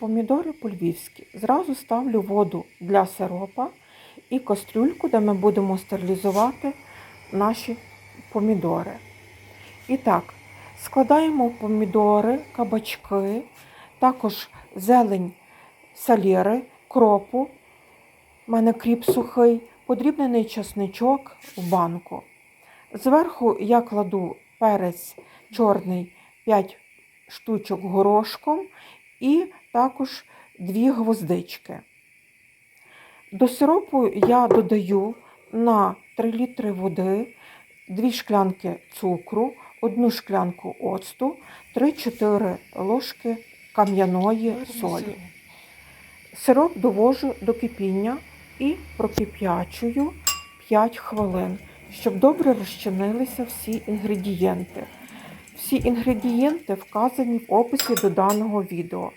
помідори по-львівськи. Зразу ставлю воду для сиропа і кастрюльку, де ми будемо стерилізувати наші помідори. І так, складаємо помідори, кабачки, також зелень салєри, кропу. У мене кріп сухий, подрібнений чесничок в банку. Зверху я кладу перець чорний 5 штучок горошком і також 2 гвоздички. До сиропу я додаю на 3 літри води 2 шклянки цукру, 1 шклянку оцту, 3-4 ложки кам'яної солі. Сироп довожу до кипіння і прокип'ячую 5 хвилин, щоб добре розчинилися всі інгредієнти. Всі інгредієнти вказані в описі до даного відео.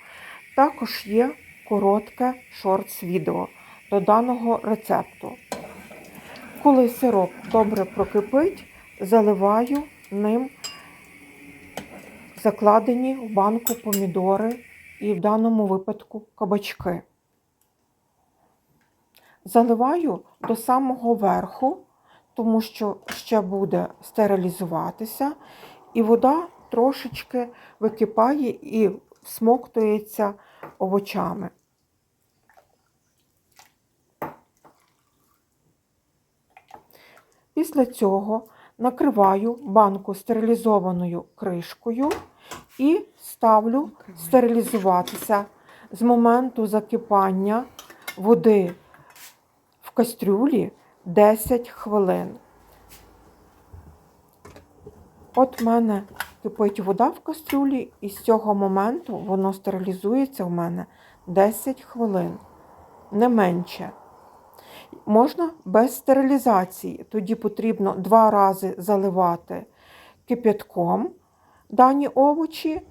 Також є коротке шортс відео до даного рецепту. Коли сироп добре прокипить, заливаю ним закладені в банку помідори і в даному випадку кабачки. Заливаю до самого верху, тому що ще буде стерилізуватися, і вода трошечки википає і смоктується овочами. Після цього накриваю банку стерилізованою кришкою і ставлю стерилізуватися з моменту закипання води в кастрюлі 10 хвилин. От в мене кипить вода в кастрюлі, і з цього моменту воно стерилізується в мене 10 хвилин, не менше. Можна без стерилізації, тоді потрібно два рази заливати кип'ятком дані овочі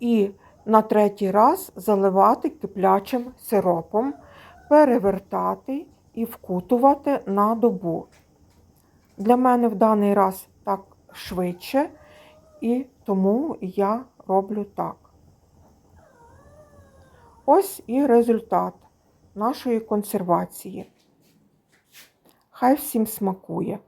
і на третій раз заливати киплячим сиропом, перевертати і вкутувати на добу. Для мене в даний раз так швидше, і тому я роблю так. Ось і результат нашої консервації. Хай всім смакує.